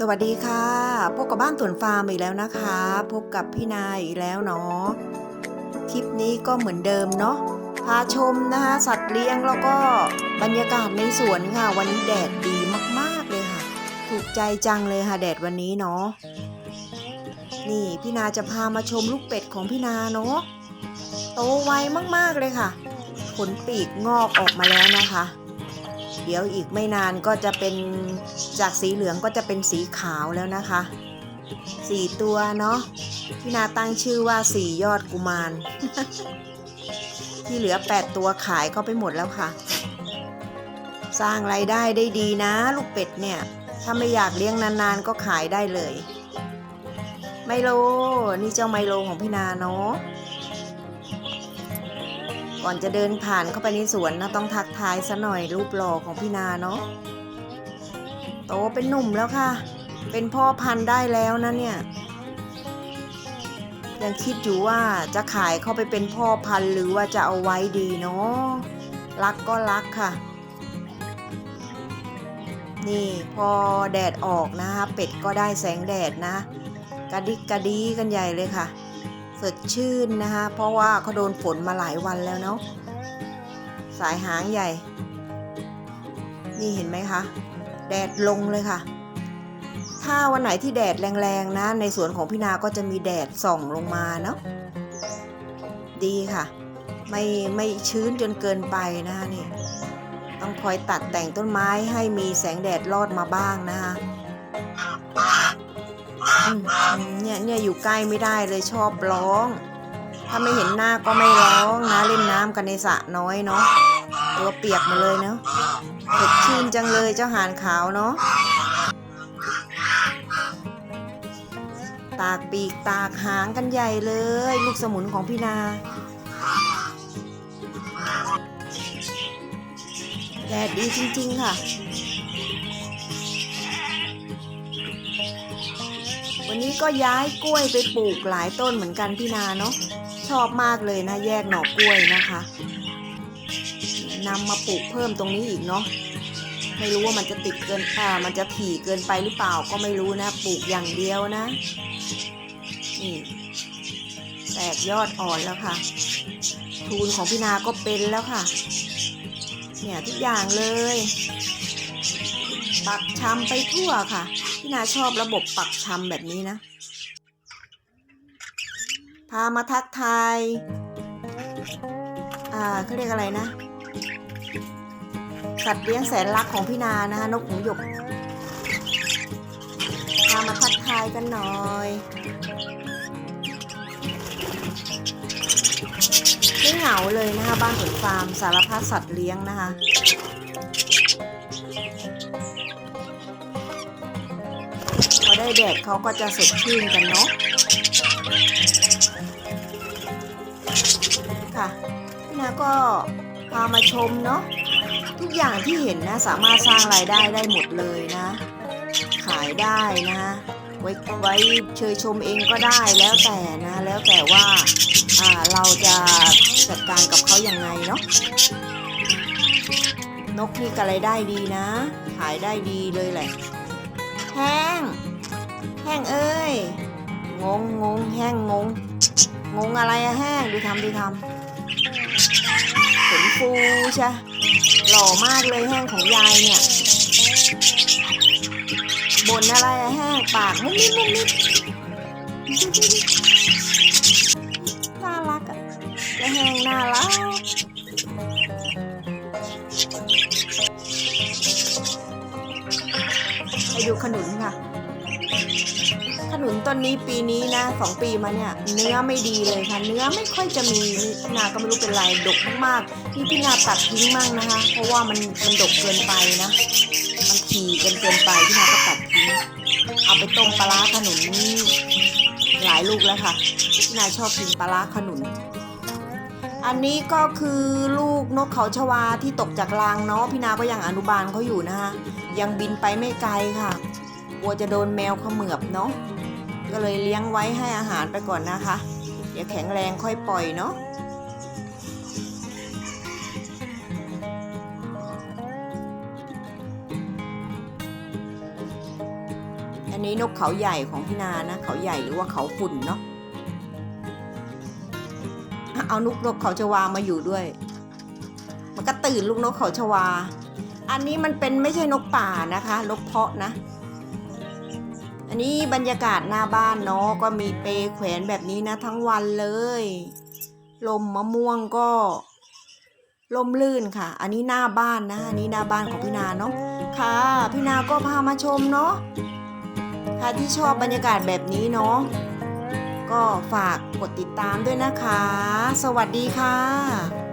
สวัสดีค่ะ พบกับบ้านสวนฟาร์มอีกแล้วนะคะ พบกับพี่นายอีกแล้วเนาะ คลิปนี้ก็เหมือนเดิมเนาะ พาชมนะคะสัตว์เลี้ยงแล้วก็บรรยากาศในสวนค่ะ วันนี้แดดดีมากๆเลยค่ะ ถูกใจจังเลยค่ะแดดวันนี้เนาะ นี่พี่นาจะพามาชมลูกเป็ดของพี่นาเนาะ โตไวมากๆเลยค่ะ ขนปีกงอกออกมาแล้วนะคะ เดี๋ยวอีกไม่นานก็จะเป็นจากสีเหลืองก็จะเป็นสีขาวแล้วนะคะสี่ตัวเนาะพี่นาตั้งชื่อว่าสี่ยอดกุมาร ที่เหลือแปดตัวขายก็ไปหมดแล้วค่ะ สร้างไรายได้ได้ดีนะ ลูกเป็ดเนี่ย ถ้าไม่อยากเลี้ยงนานๆก็ขายได้เลย ไมโล นี่เจ้าไมโลของพี่นาเนาะ ก่อนจะเดินผ่านเข้าไปในสวนนะต้องทักทายซะหน่อยรูปหล่อของพี่นาเนาะโตเป็นหนุ่มแล้วค่ะ เป็นพ่อพันธุ์ได้แล้วนะเนี่ย ยังคิดอยู่ว่าจะขายเข้าไปเป็นพ่อพันธุ์หรือว่าจะเอาไว้ดีเนาะรักก็รักค่ะ นี่พอแดดออกนะคะ เป็ดก็ได้แสงแดดนะ กระดิกกระดีกันใหญ่เลยค่ะ สดชื่นนะคะ เพราะว่าเขาโดนฝนมาหลายวันแล้วเนาะสายหางใหญ่ นี่เห็นไหมคะ แดดลงเลยค่ะ ถ้าวันไหนที่แดดแรงๆนะ ในสวนของพี่นาก็จะมีแดดส่องลงมาเนาะดีค่ะ ไม่ไม่ชื้นจนเกินไปนะคะนี่ต้องคอยตัดแต่งต้นไม้ให้มีแสงแดดลอดมาบ้างนะคะ เนี่ยเนี่ยอยู่ใกล้ไม่ได้เลยชอบร้อง ถ้าไม่เห็นหน้าก็ไม่ร้องนะเล่นน้ำกันในสระน้อยเนาะตัวเปียกมาเลยเนาะสดชื่นจังเลยเจ้าหานขาวเนาะตากปีกตากหางกันใหญ่เลย ลูกสมุนของพี่นาแดดดีจริง ๆ ค่ะ วันนี้ก็ย้ายกล้วยไปปลูกหลายต้นเหมือนกันพี่นาเนาะชอบมากเลยนะแยกหน่อกล้วยนะคะนำมาปลูกเพิ่มตรงนี้อีกเนาะไม่รู้ว่ามันจะติดเกินอ่ามันจะถี่เกินไปหรือเปล่าก็ไม่รู้นะปลูกอย่างเดียวนะนี่แตกยอดอ่อนแล้วค่ะ ทูนของพี่นาก็เป็นแล้วค่ะ เนี่ยทุกอย่างเลย ปักชำไปทั่วค่ะ พี่นาชอบระบบปักชำแบบนี้นะ พามาทักทาย อ่าเขาเรียกอะไรนะ สัตว์เลี้ยงแสนรักของพี่นานะคะนกหงส์หยก พามาทักทายกันหน่อยไม่เหงาเลยนะคะบ้านสวนฟาร์มสารพัดสัตว์เลี้ยงนะคะ ได้แดดเขาก็จะสดชื่นกันเนาะค่ะพี่นาก็พามาชมเนาะทุกอย่างที่เห็นนะสามารถสร้างรายได้ได้หมดเลยนะ ขายได้นะไว้ไว้เชยชมเองก็ได้แล้วแต่นะ แล้วแต่ว่าอ่าเราจะจัดการกับเขาอยังไงเนาะนกนี่ก็รายได้ดีนะ ขายได้ดีเลยแหละแห้ง แห้งเอ้ย งงงงแห้งงง งงอะไรอะแห้ง ดูทำดูทำขนฟูใช่หล่อมากเลยแห้งของยายเนี่ยบนอะไรอะแห้งปากมุ้งมิ้งมุ้งมิ้งน่ารักอะจะแห้งน่ารักไปดูขนุนค่ะ ขนุนต้นนี้ปีนี้นะสองปีมาเนี่ย เนื้อไม่ดีเลยค่ะ เนื้อไม่ค่อยจะมีนี่พี่นาก็ไม่รู้เป็นไรดกมากๆนี่พี่นาตัดทิ้งมั่งนะคะ เพราะว่ามันมันดกเกินไปนะ มันถี่เกินเกินไปพี่นาก็ตัดทิ้งเอาไปต้มปลาร้าขนุนหลายลูกแล้วค่ะพี่นาชอบกินปลาร้าขนุน อันนี้ก็คือลูกนกเขาชวาที่ตกจากรางเนาะพี่นาก็ยังอนุบาลเขาอยู่นะคะยังบินไปไม่ไกลค่ะ ลัวจะโดนแมวเขมือบเนาะก็เลยเลี้ยงไว้ให้อาหารไปก่อนนะคะ เดี๋ยวแข็งแรงค่อยปล่อยเนาะอันนี้นกเขาใหญ่ของพี่นานะ เขาใหญ่หรือว่าเขาฝุ่นเนาะเอานกนกเขาชวามาอยู่ด้วย มันก็ตื่นลูกนกเขาชวา อันนี้มันเป็นไม่ใช่นกป่านะคะนกเพาะนะ นนี้บรรยากาศหน้าบ้านเนาะก็มีเปแขวนแบบนี้นะ ทั้งวันเลย ลมมะม่วงก็ลมลื่นค่ะ อันนี้หน้าบ้านนะอันนี้หน้าบ้านของพี่นาเนาะค่ะ พี่นาก็พามาชมเนาะค่ะที่ชอบบรรยากาศแบบนี้เนาะก็ฝากกดติดตามด้วยนะคะ สวัสดีค่ะ